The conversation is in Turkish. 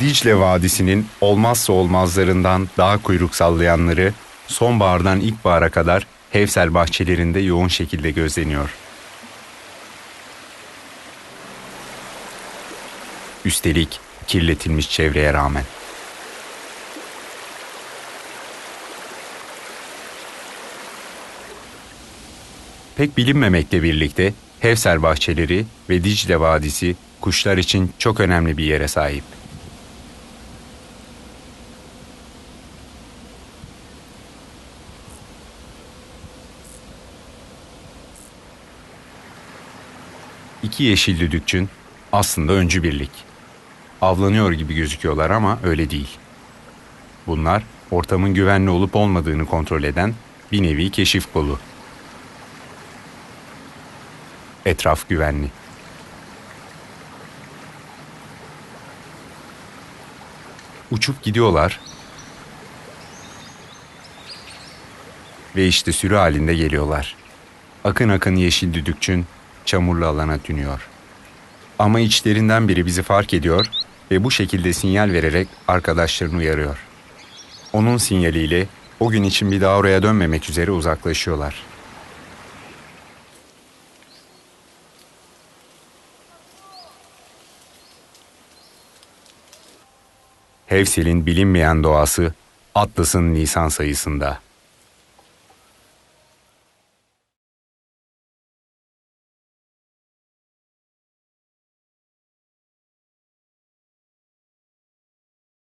Dicle Vadisi'nin olmazsa olmazlarından dağ kuyruk sallayanları sonbahardan ilkbahara kadar Hevsel bahçelerinde yoğun şekilde gözleniyor. Üstelik kirletilmiş çevreye rağmen. Pek bilinmemekle birlikte Hevser bahçeleri ve Dicle Vadisi kuşlar için çok önemli bir yere sahip. İki yeşil düdükçün aslında öncü birlik. Avlanıyor gibi gözüküyorlar ama öyle değil. Bunlar ortamın güvenli olup olmadığını kontrol eden bir nevi keşif kolu. Etraf güvenli. Uçup gidiyorlar. Ve işte sürü halinde geliyorlar. Akın akın yeşil düdükçün çamurlu alana tünüyor. Ama içlerinden biri bizi fark ediyor ve bu şekilde sinyal vererek arkadaşlarını uyarıyor. Onun sinyaliyle o gün için bir daha oraya dönmemek üzere uzaklaşıyorlar. Hevsel'in bilinmeyen doğası Atlas'ın Nisan sayısında.